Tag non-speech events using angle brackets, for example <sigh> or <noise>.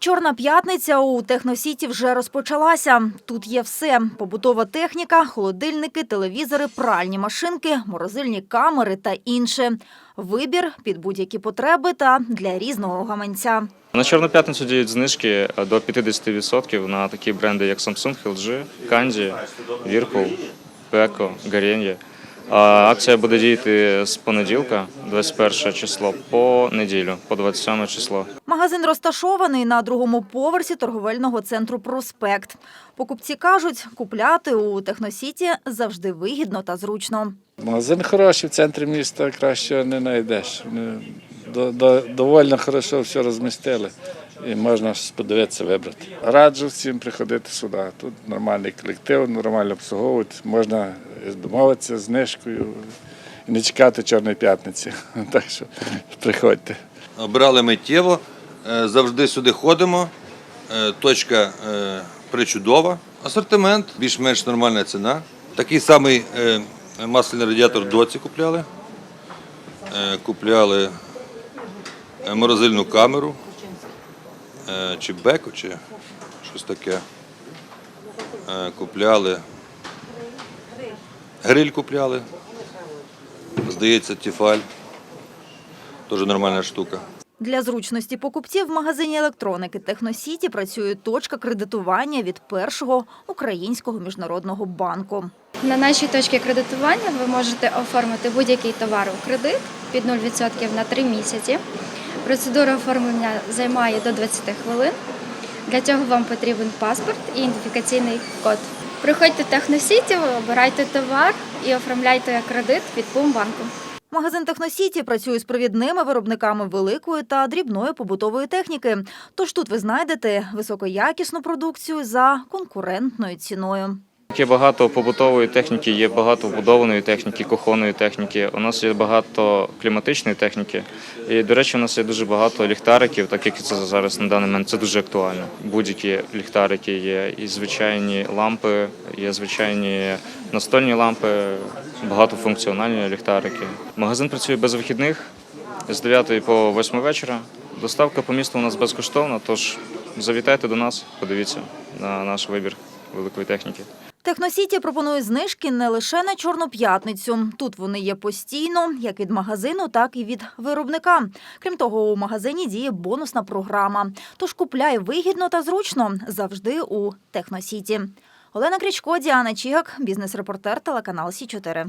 Чорна п'ятниця у Техносіті вже розпочалася. Тут є все: побутова техніка, холодильники, телевізори, пральні машинки, морозильні камери та інше. Вибір під будь-які потреби та для різного гаманця. На Чорну п'ятницю діють знижки до 50% на такі бренди, як Samsung, LG, Candy, Whirlpool, Beko, Garnier. А Акція буде діяти з понеділка, 21 число, по неділю, по 27 число. Магазин розташований на другому поверсі торговельного центру Проспект. Покупці кажуть, купляти у Техносіті завжди вигідно та зручно. Магазин хороший в центрі міста, краще не знайдеш. До- до- довольно хорошо все розмістили і можна подивитися, вибрати. Раджу всім приходити сюди. Тут нормальний колектив, нормально обслуговують, можна домовитися з знижкою і не чекати Чорної п'ятниці. <laughs> Так що приходьте. Обирали миттєво, е, завжди сюди ходимо. Е, Точка е, причудова. Асортимент, більш-менш нормальна ціна. Такий самий масляний радіатор доці купляли. Купляли морозильну камеру, чи беку, чи щось таке. Купляли. Гриль купляли. Здається, тіфаль. Теж нормальна штука. Для зручності покупців в магазині електроники Техносіті працює точка кредитування від першого українського міжнародного банку. На нашій точці кредитування ви можете оформити будь-який товар у кредит під 0% на 3 місяці. Процедура оформлення займає до 20 хвилин. Для цього вам потрібен паспорт і ідентифікаційний код. Приходьте Техносіті, обирайте товар і оформляйте кредит від Пумбанку. Магазин Техносіті працює з провідними виробниками великої та дрібної побутової техніки. Тож тут ви знайдете високоякісну продукцію за конкурентною ціною. Є багато побутової техніки, є багато вбудованої техніки, кухонної техніки. У нас є багато кліматичної техніки. І, до речі, у нас є дуже багато ліхтариків, так як це зараз на даний момент це дуже актуально. Будь-які ліхтарики є, і звичайні лампи, є звичайні настольні лампи, багатофункціональні ліхтарики. Магазин працює без вихідних з 9 по 8 вечора. Доставка по місту у нас безкоштовна, тож завітайте до нас, подивіться на наш вибір великої техніки. Техносіті пропонує знижки не лише на Чорну п'ятницю. Тут вони є постійно, як від магазину, так і від виробника. Крім того, у магазині діє бонусна програма. Тож купляй вигідно та зручно завжди у Техносіті. Олена Крічко, Діана Чігак, бізнес-репортер телеканал Сі 4